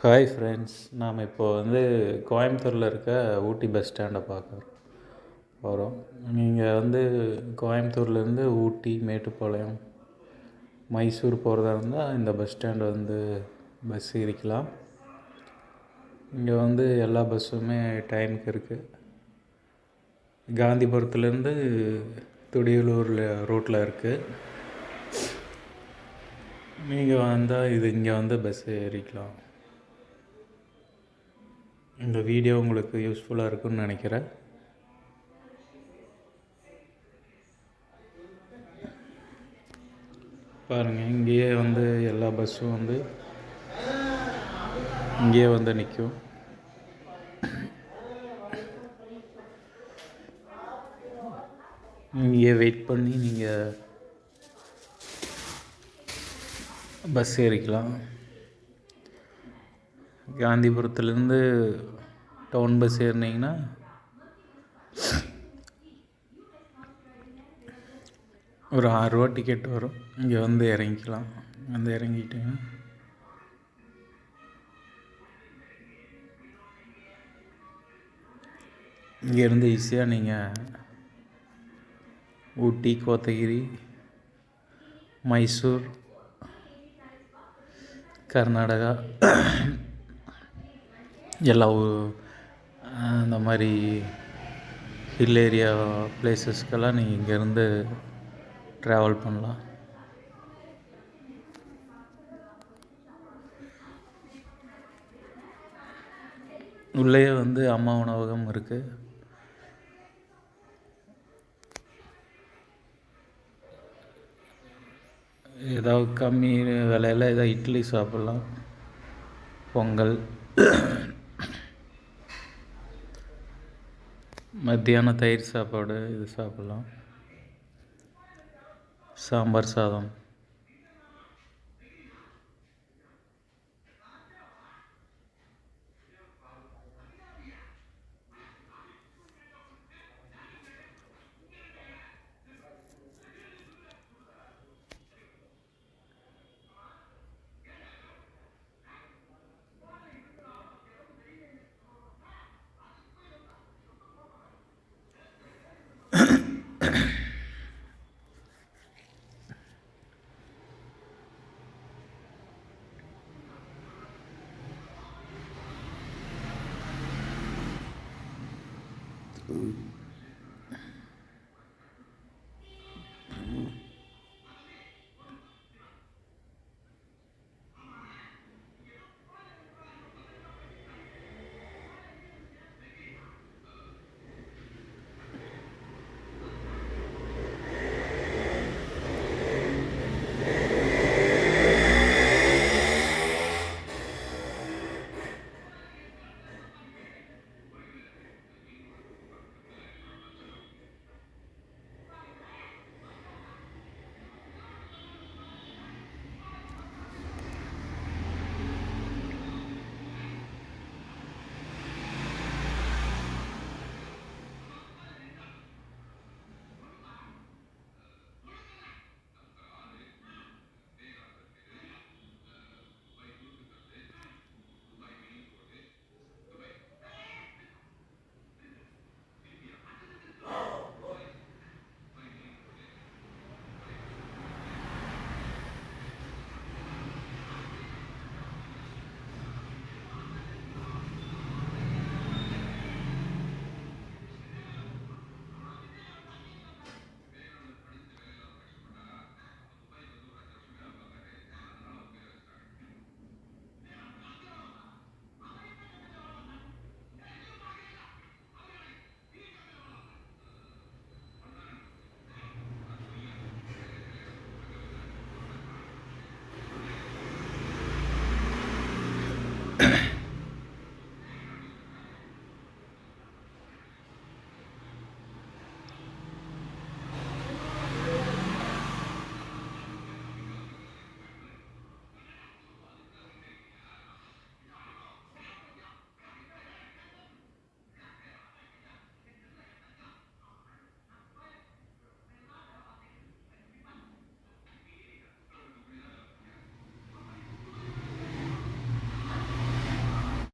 Hi friends நாம் இப்போ வந்து கோயம்புத்தூரில் இருக்க ஊட்டி பஸ் ஸ்டாண்டை பார்க்க போகிறோம் நீங்கள் வந்து கோயம்புத்தூர்லேருந்து ஊட்டி மேட்டுப்பாளையம் மைசூர் போகிறதா இருந்தால் இந்த பஸ் ஸ்டாண்டு வந்து பஸ் ஏறிக்கலாம். இங்கே வந்து எல்லா பஸ்ஸுமே டைமுக்கு இருக்குது காந்திபுரத்துலேருந்து துடியலூரில் ரூட்டில் இருக்குது நீங்கள் வந்தால் இது இங்கே வந்து பஸ் ஏறிக்கலாம். இந்த வீடியோ உங்களுக்கு யூஸ்ஃபுல்லாக இருக்கும்னு நினைக்கிறேன். பாருங்கள் இங்கேயே வந்து எல்லா பஸ்ஸும் வந்து இங்கேயே வந்து நிற்கும் இங்கேயே வெயிட் பண்ணி நீங்கள் பஸ் ஏறிக்கலாம். காந்திபுரத்துலேருந்து டவுன் பஸ் ஏறினீங்கன்னா ஒரு ஆறுரூவா டிக்கெட் வரும். இங்கே வந்து இறங்கிக்கலாம். வந்து இறங்கிட்டிங்கன்னா. இங்கேருந்து ஈஸியாக நீங்கள் ஊட்டி கோத்தகிரி மைசூர் கர்நாடகா எல்லா இந்த அந்த மாதிரி ஹில் ஏரியா பிளேசஸ்க்கெல்லாம் நீங்கள் இங்கேருந்து ட்ராவல் பண்ணலாம். உள்ளேயே வந்து அம்மா உணவகம் இருக்குது ஏதாவது கம்மி விலையில் ஏதாவது இட்லி சாப்பிட்லாம். பொங்கல். மத்தியானம் தயிர் சாப்பாடு இது சாப்பிட்லாம். சாம்பார் சாதம். Mm-hmm.